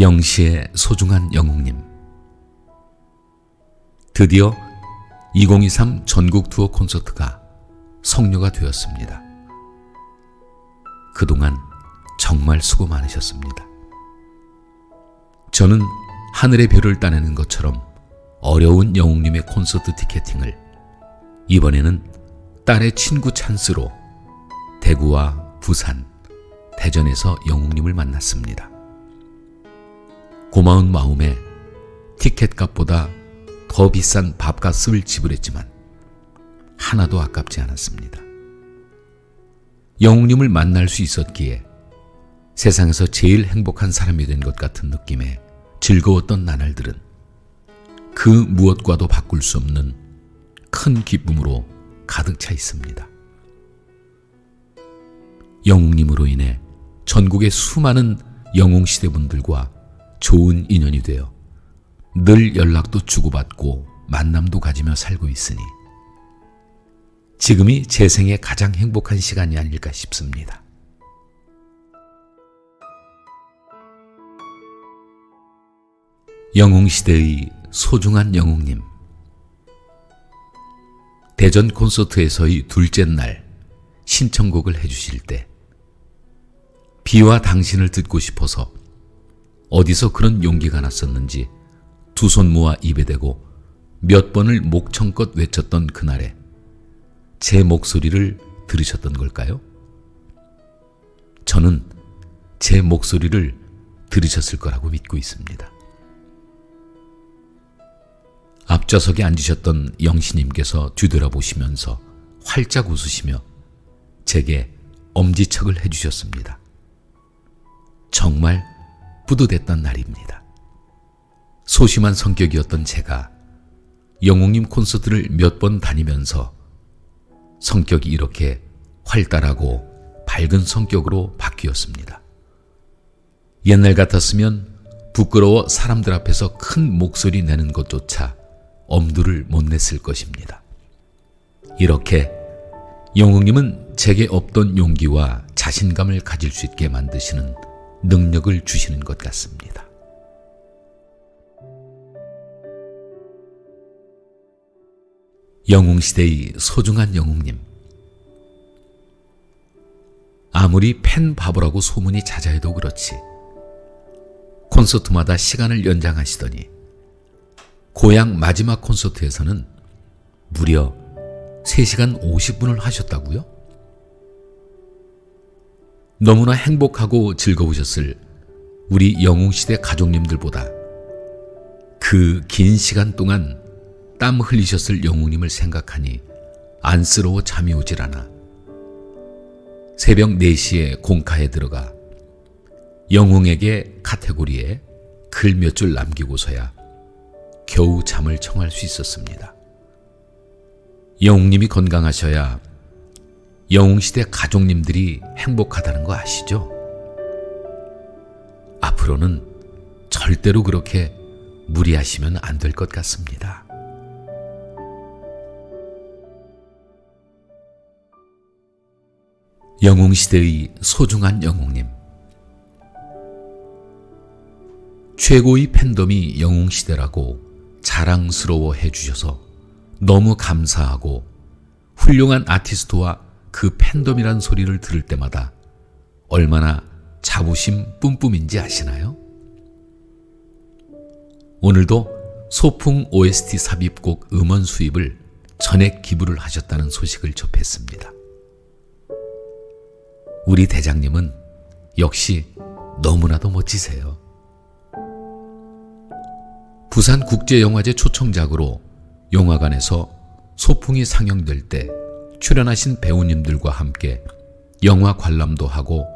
영시의 소중한 영웅님. 드디어 2023 전국 투어 콘서트가 성료가 되었습니다. 그동안 정말 수고 많으셨습니다. 저는 하늘의 별을 따내는 것처럼 어려운 영웅님의 콘서트 티켓팅을 이번에는 딸의 친구 찬스로 대구와 부산, 대전에서 영웅님을 만났습니다. 고마운 마음에 티켓 값보다 더 비싼 밥값을 지불했지만 하나도 아깝지 않았습니다. 영웅님을 만날 수 있었기에 세상에서 제일 행복한 사람이 된 것 같은 느낌에 즐거웠던 나날들은 그 무엇과도 바꿀 수 없는 큰 기쁨으로 가득 차 있습니다. 영웅님으로 인해 전국의 수많은 영웅시대 분들과 좋은 인연이 되어 늘 연락도 주고받고 만남도 가지며 살고 있으니 지금이 제 생의 가장 행복한 시간이 아닐까 싶습니다. 영웅시대의 소중한 영웅님. 대전 콘서트에서의 둘째 날 신청곡을 해주실 때 비와 당신을 듣고 싶어서 어디서 그런 용기가 났었는지 두 손 모아 입에 대고 몇 번을 목청껏 외쳤던 그날에 제 목소리를 들으셨던 걸까요? 저는 제 목소리를 들으셨을 거라고 믿고 있습니다. 앞좌석에 앉으셨던 영신님께서 뒤돌아보시면서 활짝 웃으시며 제게 엄지척을 해주셨습니다. 정말 뿌듯했던 날입니다. 소심한 성격이었던 제가 영웅님 콘서트를 몇 번 다니면서 성격이 이렇게 활달하고 밝은 성격으로 바뀌었습니다. 옛날 같았으면 부끄러워 사람들 앞에서 큰 목소리 내는 것조차 엄두를 못 냈을 것입니다. 이렇게 영웅님은 제게 없던 용기와 자신감을 가질 수 있게 만드시는 능력을 주시는 것 같습니다. 영웅시대의 소중한 영웅님. 아무리 팬 바보라고 소문이 자자해도 그렇지. 콘서트마다 시간을 연장하시더니 고향 마지막 콘서트에서는 무려 3시간 50분을 하셨다고요? 너무나 행복하고 즐거우셨을 우리 영웅시대 가족님들보다 그 긴 시간 동안 땀 흘리셨을 영웅님을 생각하니 안쓰러워 잠이 오질 않아. 새벽 4시에 공카에 들어가 영웅에게 카테고리에 글 몇 줄 남기고서야 겨우 잠을 청할 수 있었습니다. 영웅님이 건강하셔야 영웅시대 가족님들이 행복하다는 거 아시죠? 앞으로는 절대로 그렇게 무리하시면 안 될 것 같습니다. 영웅시대의 소중한 영웅님. 최고의 팬덤이 영웅시대라고 자랑스러워 해주셔서 너무 감사하고 훌륭한 아티스트와 그 팬덤이란 소리를 들을 때마다 얼마나 자부심 뿜뿜인지 아시나요? 오늘도 소풍 OST 삽입곡 음원 수입을 전액 기부를 하셨다는 소식을 접했습니다. 우리 대장님은 역시 너무나도 멋지세요. 부산국제영화제 초청작으로 영화관에서 소풍이 상영될 때 출연하신 배우님들과 함께 영화 관람도 하고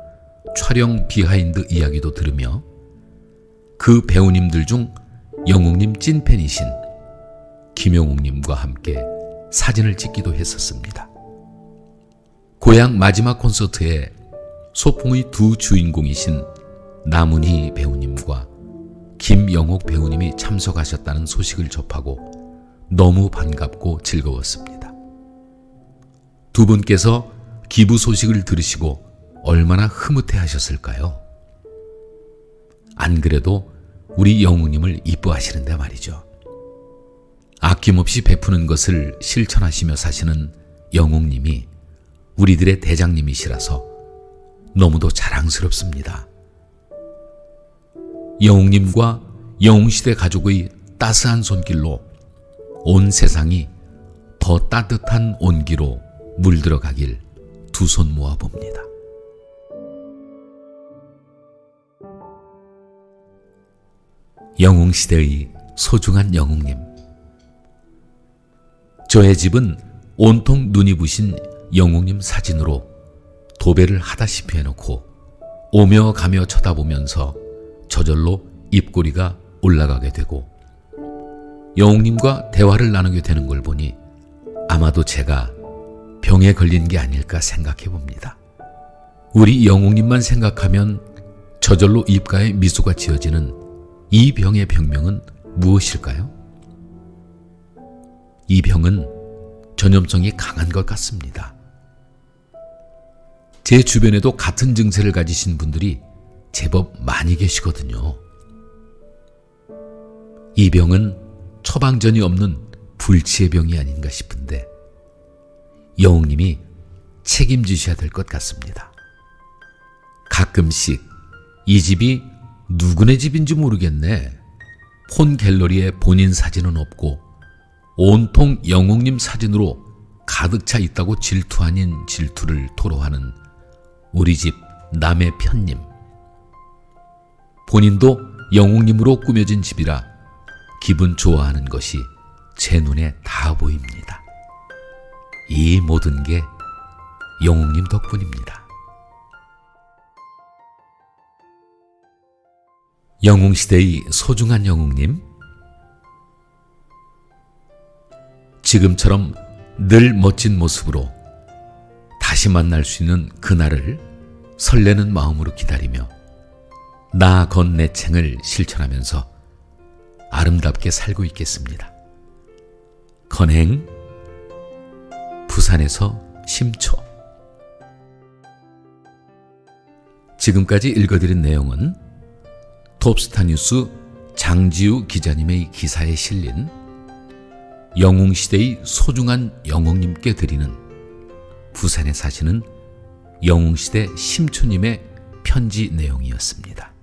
촬영 비하인드 이야기도 들으며 그 배우님들 중 영웅님 찐팬이신 김영웅님과 함께 사진을 찍기도 했었습니다. 고향 마지막 콘서트에 소풍의 두 주인공이신 남은희 배우님과 김영옥 배우님이 참석하셨다는 소식을 접하고 너무 반갑고 즐거웠습니다. 두 분께서 기부 소식을 들으시고 얼마나 흐뭇해 하셨을까요? 안 그래도 우리 영웅님을 이뻐하시는데 말이죠. 아낌없이 베푸는 것을 실천하시며 사시는 영웅님이 우리들의 대장님이시라서 너무도 자랑스럽습니다. 영웅님과 영웅시대 가족의 따스한 손길로 온 세상이 더 따뜻한 온기로 물들어가길 두 손 모아 봅니다. 영웅 시대의 소중한 영웅님. 저의 집은 온통 눈이 부신 영웅님 사진으로 도배를 하다시피 해놓고 오며 가며 쳐다보면서 저절로 입꼬리가 올라가게 되고 영웅님과 대화를 나누게 되는 걸 보니 아마도 제가 병에 걸린 게 아닐까 생각해 봅니다. 우리 영웅님만 생각하면 저절로 입가에 미소가 지어지는 이 병의 병명은 무엇일까요? 이 병은 전염성이 강한 것 같습니다. 제 주변에도 같은 증세를 가지신 분들이 제법 많이 계시거든요. 이 병은 처방전이 없는 불치의 병이 아닌가 싶은데 영웅님이 책임지셔야 될 것 같습니다. 가끔씩 이 집이 누구네 집인지 모르겠네. 폰 갤러리에 본인 사진은 없고 온통 영웅님 사진으로 가득 차 있다고 질투 아닌 질투를 토로하는 우리 집 남의 편님. 본인도 영웅님으로 꾸며진 집이라 기분 좋아하는 것이 제 눈에 다 보입니다. 이 모든 게 영웅님 덕분입니다. 영웅시대의 소중한 영웅님, 지금처럼 늘 멋진 모습으로 다시 만날 수 있는 그날을 설레는 마음으로 기다리며 나 건 내챙을 실천하면서 아름답게 살고 있겠습니다. 건행 부산에서 심초 지금까지 읽어드린 내용은 톱스타 뉴스 장지우 기자님의 기사에 실린 영웅시대의 소중한 영웅님께 드리는 부산에 사시는 영웅시대 심초님의 편지 내용이었습니다.